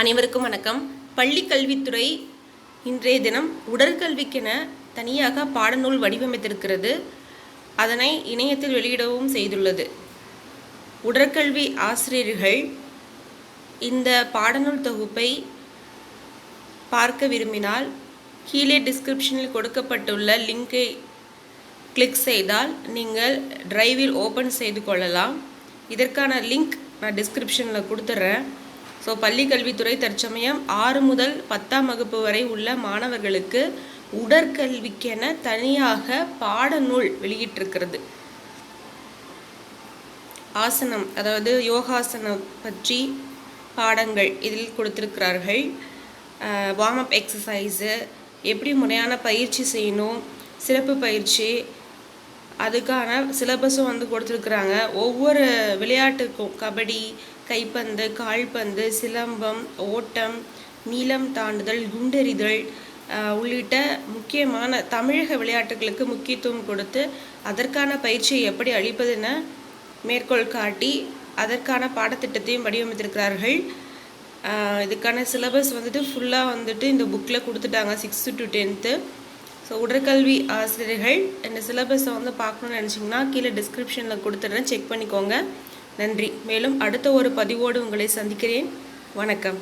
அனைவருக்கும் வணக்கம். பள்ளி கல்வித்துறை இன்றைய தினம் உடற்கல்விக்கென தனியாக பாடநூல் வடிவமைத்திருக்கிறது. அதனை இணையத்தில் வெளியிடவும் செய்துள்ளது. உடற்கல்வி ஆசிரியர்கள் இந்த பாடநூல் தொகுப்பை பார்க்க விரும்பினால் கீழே டிஸ்கிரிப்ஷனில் கொடுக்கப்பட்டுள்ள லிங்கை கிளிக் செய்தால் நீங்கள் டிரைவில் ஓப்பன் செய்து கொள்ளலாம். இதற்கான லிங்க் நான் டிஸ்கிரிப்ஷனில் கொடுத்துட்றேன். ஸோ பள்ளிக்கல்வித்துறை தற்சமயம் ஆறு முதல் பத்தாம் வகுப்பு வரை உள்ள மாணவர்களுக்கு உடற்கல்விக்கென தனியாக பாடநூல் வெளியிட்டிருக்கிறது. ஆசனம் அதாவது யோகாசனம் பற்றி பாடங்கள் இதில் கொடுத்துருக்கிறார்கள். வார்ம் அப் எக்ஸசைஸு எப்படி முறையான பயிற்சி செய்யணும் சிறப்பு பயிற்சி அதுக்கான சிலபஸும் வந்து கொடுத்துருக்குறாங்க. ஒவ்வொரு விளையாட்டுக்கும் கபடி கைப்பந்து கால்பந்து சிலம்பம் ஓட்டம் நீளம் தாண்டுதல் குண்டெறிதல் உள்ளிட்ட முக்கியமான தமிழக விளையாட்டுகளுக்கு முக்கியத்துவம் கொடுத்து அதற்கான பயிற்சியை எப்படி அளிப்பதுன்னு மேற்கோள் காட்டி அதற்கான பாடத்திட்டத்தையும் வடிவமைத்திருக்கிறார்கள். இதுக்கான சிலபஸ் வந்துட்டு ஃபுல்லாக வந்துட்டு இந்த புக்கில் கொடுத்துட்டாங்க. சிக்ஸ்த்து டு டென்த்து ஸோ உடற்கல்வி ஆசிரியர்கள் இந்த சிலபஸை வந்து பார்க்கணும்னு நினச்சிங்கன்னா கீழே டிஸ்கிரிப்ஷனில் கொடுத்துட்றேன். செக் பண்ணிக்கோங்க. நன்றி. மேலும் அடுத்த ஒரு பதிவோடு உங்களை சந்திக்கிறேன். வணக்கம்.